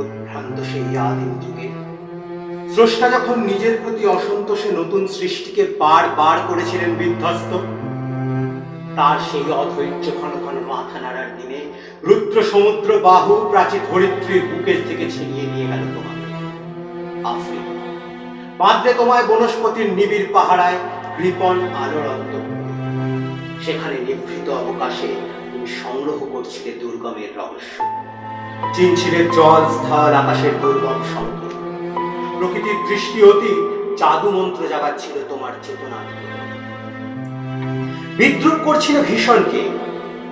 উদ্ভ্রান্ত সেই আদিম যুগে। স্রষ্টা যখন নিজের প্রতি অসন্তোষে নতুন সৃষ্টিকে বার বার করেছিলেন বিধ্বস্ত, তার সেই অধৈর্য ঘন ঘন মাথা নাড়ার দিনে রুদ্র সমুদ্র বাহু প্রাচীর ধরিত্রীর বুকের থেকে ছিনিয়ে নিয়ে গেল তোমাকে। বাঁধলে তোমায় বনস্পতির নিবিড় পাহারায় কৃপণ আলোর অন্তঃপুরে। সেখানে নিভৃত অবকাশে তুমি সংগ্রহ করছিলে দুর্গমের রহস্য। চিনছিলে জল, স্থল, আকাশের দুর্গম সংকেত প্রকৃতির দৃষ্টি অতি জাদু মন্ত্র জাগাচ্ছিল তোমার চেতনা। বিদ্রুপ করছিল ভীষণকে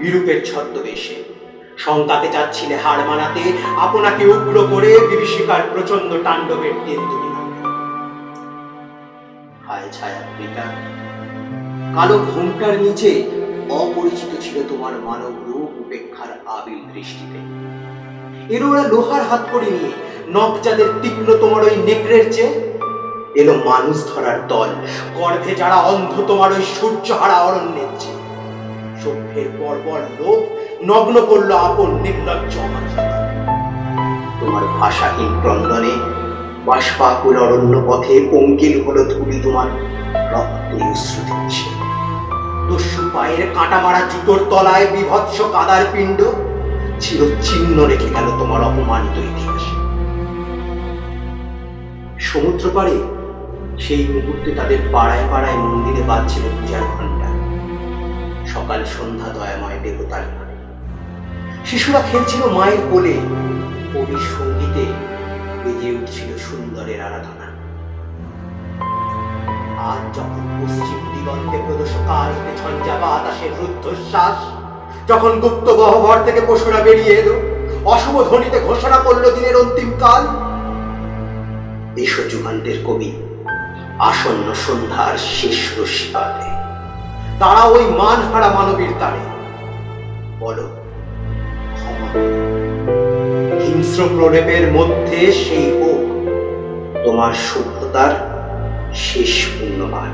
বিরূপের ছদ্মবেশে। শঙ্কাকে চাচ্ছিলে হার মানাতে, আপনাকে উগ্র করে বিভীষিকার প্রচণ্ড তাণ্ডবের তেন্দুলি হায় ছায়া আফ্রিকা কালো ঘোমটার নিচে অপরিচিত ছিল তোমার মানব রূপ উপেক্ষার আবিল দৃষ্টিতে। এর ওরা লোহার হাত করে নিয়ে নখ যাদের তীক্ষ্ণ তোমার ওই নেকড়ের চেয়ে, এলো মানুষ ধরার দল। গর্ভে যারা অন্ধ তোমার ওই সূর্য সূর্যহারা অরণ্যের চেয়ে। সভ্যের বর্বর লোক নগ্ন করল আপন নির্লজ্জ। তোমার ভাষাহীন ক্রন্দনে বাষ্পাকুল অরণ্য পথে পঙ্কিল হলো ধুলি তোমার রক্তে মিশে দস্যু পায়ের কাটা মারা জুতোর তলায় বিভৎস কাদার পিণ্ড চির চিহ্ন রেখে গেল তোমার অপমানিত ইতিহাসে? সমুদ্র পাড়ে সেই মুহূর্তে তাদের পাড়ায় পাড়ায় মন্দিরে বাজছিল পূজার ঘণ্টা সকাল সন্ধ্যা দয়াময় দেবতার ঘরে। শিশুরা খেলছিল মায়ের কোলে। কবি সঙ্গীতে বেজে উঠছিল সুন্দরের আরাধনা। আজ যখন পশ্চিম দিগন্তে প্রদোষকাল হতে ঝঞ্ঝা বাতাসের রুদ্ধশ্বাস। যখন গুপ্ত গহ্বর থেকে পশুরা বেরিয়ে এলো অশুভ ধ্বনিতে ঘোষণা করল দিনের অন্তিম কাল। দেশযুগান্তের কবি আসন্ন সন্ধ্যার শেষ রস্যাতে তারা ওই মানহারা মানবীর তারে বলো হিংস্র প্রলেপের মধ্যে সেই হোক তোমার সভ্যতার শেষ পুণ্যবান।